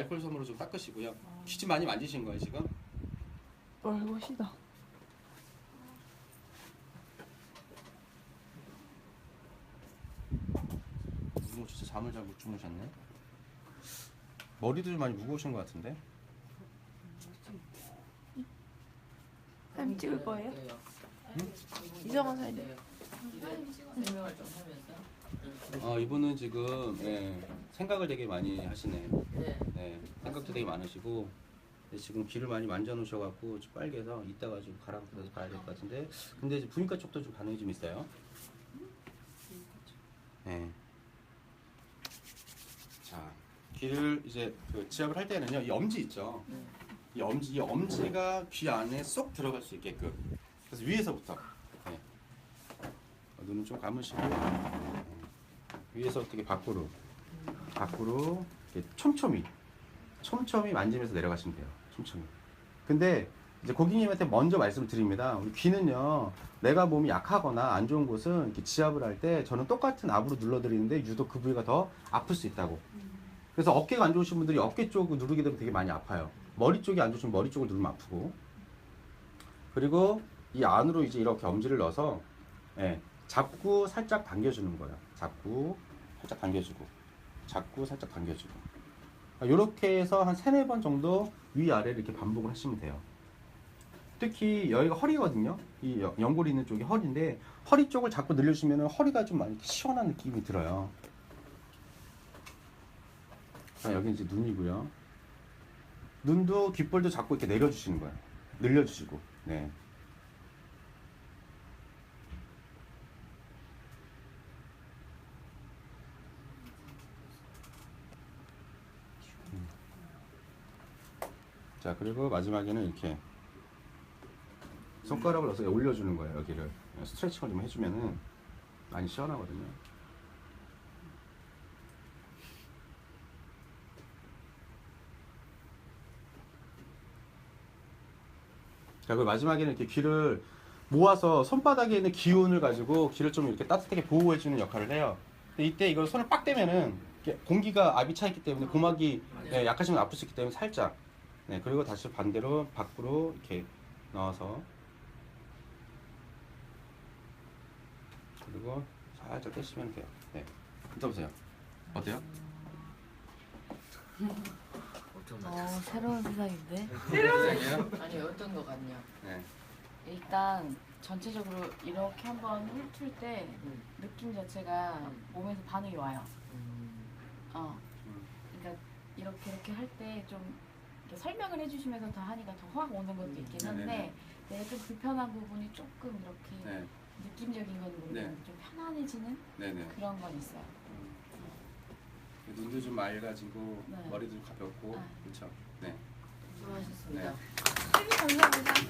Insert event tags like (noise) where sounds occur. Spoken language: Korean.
알코올 솜으로 좀 닦으시고요. 귀지 많이 만지신 거예요 지금? 얼굴이다. 뭐 진짜 잠을 잘 못 주무셨네. 머리도 좀 많이 무거우신 것 같은데? 사진 찍을 거예요? 이정원 사진. 설명을 좀 하면서. 어 이분은 지금 예, 생각을 되게 많이 하시네. 네. 네, 생각도 되게 많으시고 근데 지금 귀를 많이 만져 놓으셔갖고 좀 빨개서 이따가 좀 가라앉혀서 봐야 될 것 같은데 근데 이제 부인과 쪽도 좀 반응이 좀 있어요. 네. 자 귀를 이제 그 지압을 할 때는요 이 엄지 있죠. 이 엄지 이 엄지가 귀 안에 쏙 들어갈 수 있게끔 그래서 위에서부터 네. 어, 눈을 좀 감으시고 네. 위에서 어떻게 밖으로 밖으로 이렇게 촘촘히 촘촘히 만지면서 내려가시면 돼요. 촘촘히. 근데 이제 고객님한테 먼저 말씀을 드립니다. 우리 귀는요, 내가 몸이 약하거나 안 좋은 곳은 이렇게 지압을 할 때 저는 똑같은 압으로 눌러드리는데 유독 그 부위가 더 아플 수 있다고. 그래서 어깨가 안 좋으신 분들이 어깨 쪽을 누르게 되면 되게 많이 아파요. 머리 쪽이 안 좋으시면 머리 쪽을 누르면 아프고. 그리고 이 안으로 이제 이렇게 엄지를 넣어서 예, 잡고 살짝 당겨주는 거예요. 잡고 살짝 당겨주고, 잡고 살짝 당겨주고. 이렇게 해서 한 세네 번 정도 위아래를 이렇게 반복을 하시면 돼요. 특히 여기가 허리거든요. 이 연- 연골이 있는 쪽이 허리인데 허리 쪽을 자꾸 늘려주면 허리가 좀 많이 시원한 느낌이 들어요. 자, 여기 이제 눈이고요. 눈도 귓볼도 자꾸 이렇게 내려주시는 거예요. 늘려주시고, 네. 자, 그리고 마지막에는 이렇게 손가락을 넣어서 올려주는 거예요, 여기를. 스트레칭을 좀 해주면은 많이 시원하거든요. 자, 그 마지막에는 이렇게 귀를 모아서 손바닥에 있는 기운을 가지고 귀를 좀 이렇게 따뜻하게 보호해주는 역할을 해요. 이때 이걸 손을 빡 대면은 공기가 압이 차 있기 때문에 고막이 예, 약하시면 아플 수 있기 때문에 살짝. 네, 그리고 다시 반대로 밖으로 이렇게 넣어서 그리고 살짝 떼시면 돼요. 네. 붙어보세요. 어때요? 어, 새로운 세상인데? (laughs) 세상이에요? 아니 어떤 거 같냐? 네. 일단 전체적으로 이렇게 한번 훑을 때 음. 느낌 자체가 몸에서 반응이 와요. 음. 어. 음. 그러니까 이렇게 이렇게 할 때 좀 설명을 해주시면서 더 하니까 더 확 오는 것도 음, 있긴 네, 네, 한데 네. 네, 좀 불편한 부분이 조금 이렇게 네. 느낌적인 건 모르겠는데 좀 편안해지는 네네. 그런 건 있어요. 음. 눈도 좀 맑아지고 네. 머리도 가볍고 아. 그렇죠. 네. 수고하셨습니다. 네. 감사합니다.